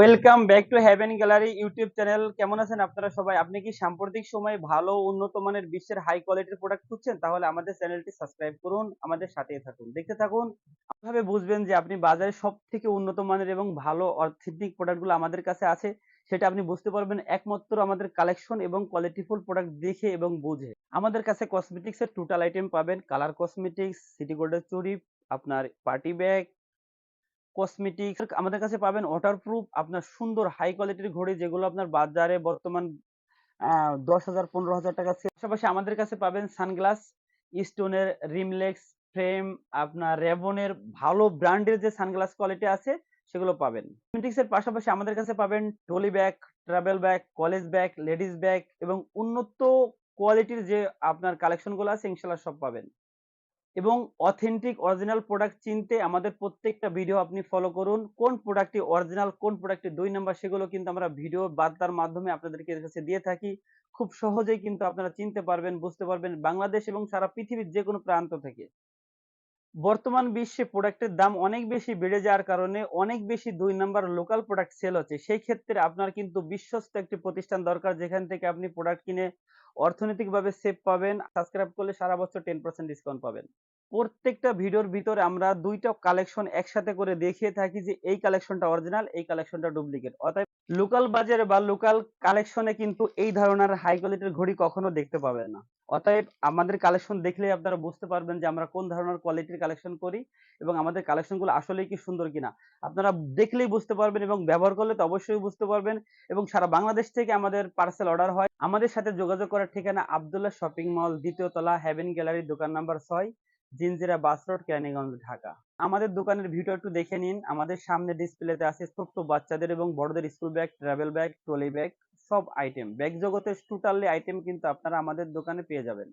Welcome back to Haven Gallery YouTube channel কেমন আছেন আপনারা সবাই? আপনি কি সাম্প্রতিক সময়ে ভালো উন্নত মানের বিশ্বের হাই কোয়ালিটির প্রোডাক্ট খুঁজছেন? তাহলে আমাদের চ্যানেলটি সাবস্ক্রাইব করুন, আমাদের সাথেই থাকুন। দেখতে থাকুন, কীভাবে বুঝবেন যে আপনি বাজারে সব থেকে উন্নত মানের এবং ভালো অথেন্টিক প্রোডাক্টগুলো আমাদের কাছে আছে, সেটা আপনি বুঝতে পারবেন একমাত্র আমাদের কালেকশন এবং কোয়ালিটিফুল প্রোডাক্ট দেখে এবং বুঝে। আমাদের কাছে কসমেটিক্সের টোটাল আইটেম পাবেন। কালার কসমেটিক্স সিটি গোল্ডের চুড়ি, আপনার পার্টি ব্যাগ কসমেটিক্স আমাদের কাছে পাবেন ওয়াটারপ্রুফ আপনার সুন্দর হাই কোয়ালিটির ঘড়ি যেগুলো আপনার বাজারে বর্তমান দশ হাজার, পনেরো হাজার টাকা পাশাপাশি আমাদের কাছে পাবেন সানগ্লাস স্টোনের রিমলেক্স ফ্রেম আপনার রেবনের ভালো ব্র্যান্ডের যে সানগ্লাস কোয়ালিটি আছে, সেগুলো পাবেন। কসমেটিক্স এর পাশাপাশি আমাদের কাছে পাবেন trolley bag travel bag college bag ladies bag এবং উন্নত কোয়ালিটির যে আপনার কালেকশনগুলো আছে ইনশাল্লাহ সব পাবেন। এবং অথেন্টিক অরিজিনাল প্রোডাক্ট চিনতে আমাদের প্রত্যেকটা ভিডিও আপনি ফলো করুন। কোন প্রোডাক্টটি অরিজিনাল কোন প্রোডাক্টটি দুই নাম্বার সেগুলো কিন্তু আমরা ভিডিও বার্তার মাধ্যমে আপনাদেরকে কাছে দিয়ে থাকি। খুব সহজেই কিন্তু আপনারা চিনতে পারবেন, বুঝতে পারবেন বাংলাদেশ এবং সারা পৃথিবীর যে কোনো প্রান্ত থেকে। বর্তমান বিশ্বে প্রোডাক্টের দাম অনেক বেশি বেড়ে যাওয়ার কারণে অনেক বেশি দুই নাম্বার লোকাল প্রোডাক্ট সেল হচ্ছে। সেই ক্ষেত্রে আপনার কিন্তু বিশ্বস্ত একটি প্রতিষ্ঠান দরকার, যেখান থেকে আপনি প্রোডাক্ট কিনে অর্থনৈতিকভাবে সেভ পাবেন সাবস্ক্রাইব করলে সারা বছর টেন পার্সেন্ট ডিসকাউন্ট পাবেন। প্রত্যেকটা ভিডিওর ভিতরে আমরা দুইটা কালেকশন একসাথে করে দেখিয়ে থাকি যে এই কালেকশনটা অরিজিনাল এই কালেকশনটা ডুপ্লিকেট অতএব লোকাল বাজারে বা লোকাল কালেকশনে কিন্তু এই ধরনের হাই কোয়ালিটির ঘড়ি কখনো দেখতে পাবেন না। অতএব আমাদের কালেকশন দেখলেই আপনারা বুঝতে পারবেন যে আমরা কোন ধরনের কোয়ালিটির কালেকশন করি এবং আমাদের কালেকশনগুলো আসলেই কি সুন্দর কিনা। আপনারা দেখলেই বুঝতে পারবেন এবং ব্যবহার করলে তো অবশ্যই বুঝতে পারবেন এবং সারা বাংলাদেশ থেকে আমাদের পার্সেল অর্ডার হয়। আমাদের সাথে যোগাযোগ করার ঠিকানা আবদুল্লাহ শপিং মল দ্বিতীয় তলা হ্যাভেন গ্যালারি দোকান নাম্বার ছয়। Jinjira bus road, Keraniganj, Dhaka. আমাদের দোকানের ভিডিও একটু দেখে নিন। আমাদের সামনে ডিসপ্লেতে আছে ছোট্ট বাচ্চাদের এবং বড়দের school bag, travel bag, trolley bag, সব আইটেম ব্যাগ জগতের টোটালি আইটেম কিন্তু আপনারা আমাদের দোকানে পেয়ে যাবেন।